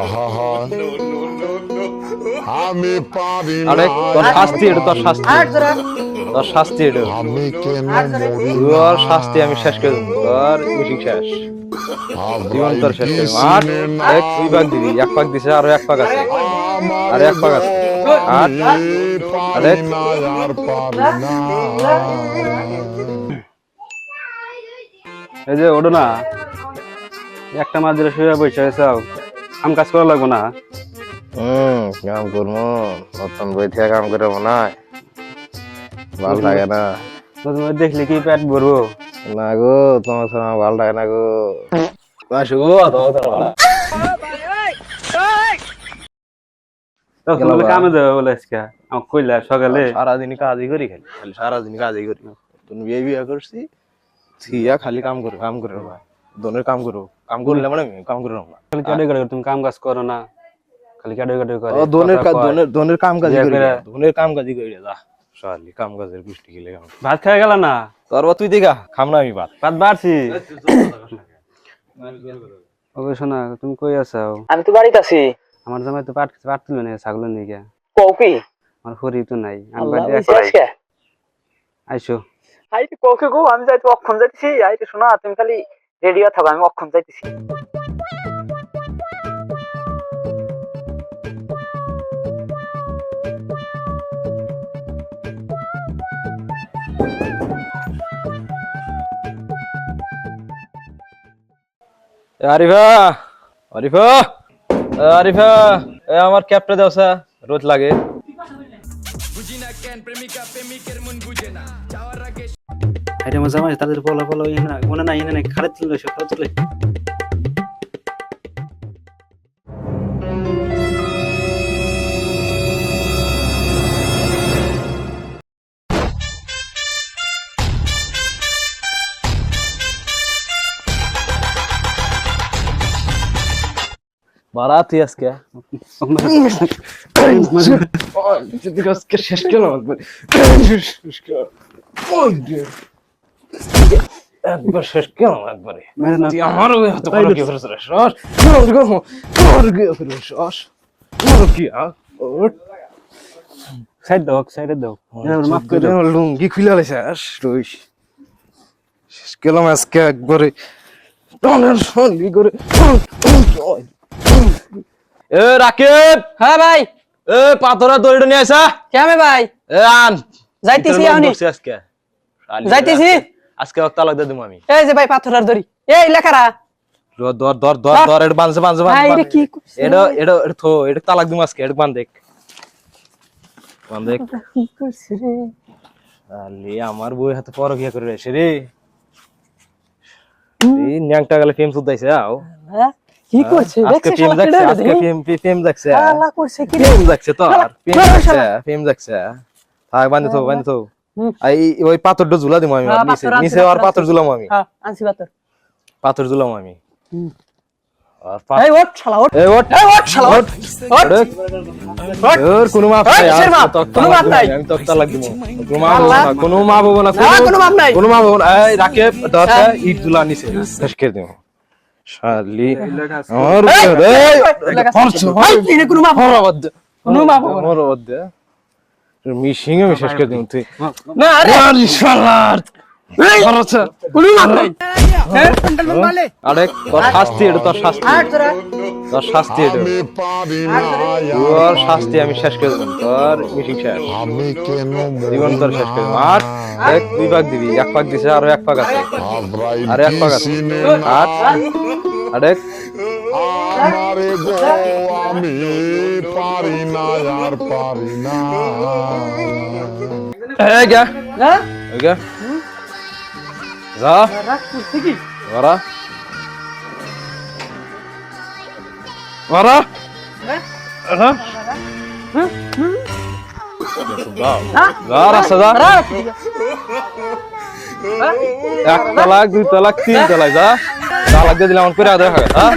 আহা আমি পারি আরে তোর শাস্তি এটা তোর শাস্তি। তোর শাস্তি এটা আমি কেন তোর শাস্তি আমি শেষ করে দেবো। তোর মিটিং শেষ। জীবন তোর শেষ করে আর এক দুই ভাগ দিবি এক পাক দিছে আরও এক পাক আছে। আর এক পাক আছে। আর আরে আর পারি না। এই যে ওডো না একটা মাছ ধরে শুয়ে বসে আছো। কাম কাজ করা লাগবো না? হুম কাম করব নতুন বই থেকে কাম করে মনে হয়। ভালো লাগে না। তো তোমার দেখলে কি পেট ভরবো? না গো তোমার সাথে আমার ভালো লাগে না গো। আসো গো তোমার সাথে কামে যাবে বলে আজকে? কইলা সকালে? সারাদিন কাজই করি খালি। খালি সারাদিন কাজই করি। তুমি বিয়ে বিয়ে করছি থিয়া খালি কাম করো কাম করো ভাই দোনের কাম করো। কাম করলে মানে কাম করো না। খালি কাডে কাডে তুমি কাম কাজ করো না খালি কাডে কাডে করে ও দোনের কাজ দোনের দোনের কাম কাজই করি। দোনের কাম কাজই করি যা। শালি কাম কাজের পুষ্টি গেলে কাম ভাত খাই গেল না? তোরবা তুই দেখা খাম না আমি ভাত। ভাত বাড়ছি। ওকে শোনা তুমি কই আছো? আমি তো বাড়িতে আছি। আমার জামাই তো পাট পাট তুলবে না ছাগল নিয়ে কও কি? আমার হরি তো নাই আমি আল্লাহ বাড়ি বুঝি আজকে? আইসো। আইতে কও কি গো আমি যাইতে অক্ষম যাইতেছি? আইতে শোনা তুমি খালি রেডিও থাকো আমি অক্ষম যাইতেছি। এ আরিফা আরিফা আরিফা এ আমার ক্যাপটা দাও স্যার রোজ লাগে। আরে আমার জামাই তাদের বলা বলা ইয়ে না মনে নাই এনে খাড়ে তুলবে সব খাড়ে তুলে বারা তুই আজকে? আজকে শেষ করলাম একবার শেষ একবারে? তুই আমার ওই হাতে করে কি রে গো কি আ? ওট। সাইড দাও সাইডে দাও মাফ করে দাও লুঙ্গি খুলে লাইছে আস রইস। শেষ করলাম আজকে একবারে। টনের সঙ্গি করে। এ রাকেব! হ্যাঁ ভাই। এ পাথরা দড়িটা নিয়ে আসা কেমন ভাই? এ আন। যাইতেছি আজকে। যাইতেছি। আজকে- তালাক দিয়ে দেবো আমি। এই যে ভাই পাথরের দড়ি। এই লেখারা। দর দর দর দর এটা কি করছে? এটা এটা এটা থো এটা তালাক দিমু আজকে এটা দেখ। বান দেখ। কি করছে রে? আলি আমার বই হাতে পরকিয়া করে রেছে রে। এই ন্যাংটা গেলে ফেম সুদাইছে আও। হ্যাঁ? কি করছে? আজকে ফেম দেখছে আজকে ফেম ফেম দেখছে। শালা করছে কি ফেম দেখছে তো আর ফেম দেখছে। ফেম দেখছে। থাক বান্ধে থো বান্ধে থো। হুম। এই ওই পাথরটা ঝুলা দিমু আমি হ্যাঁ, নিচে আর পাথর ঝুলাম আমি হ্যাঁ আনছি পাথর পাথর ঝুলাম আমি কোনো মাপ নাই কোনো মাপ হব না, কোনো মাপ নাই। কোনো মাপ হব না হ্যাঁ। ইট ঝুলা নিচে শেষ করে দেবো শালি আমার কোনো মাপ কোনো মাপ হবে না। মিশিং আমি শেষ করে দেবো তুই। না আরে! শালার? আরে! শাস্তি এটা তোর শাস্তি। তোরা। শাস্তি এটা। তোর? শাস্তি আমি শেষ করে দেবো তোর মিশিং শেষ। আমি কেন জীবন তোর শেষ করে দেবো আর এক দুই ভাগ দিবি। এক পাক দিছে আরও এক পাক আছে। আরে এক পাক আছে। আর? আরেক। আমারে গো আমি পারি না আর পারি না। এই গা হ্যাঁ? এই গা যা। কি? ওরা। ওরা। হ্যাঁ? হ্যাঁ? এক তালাক দুই তালাক তিন তালাক যা। তালাক দিয়ে দিলে আমার করে দেখা হ্যাঁ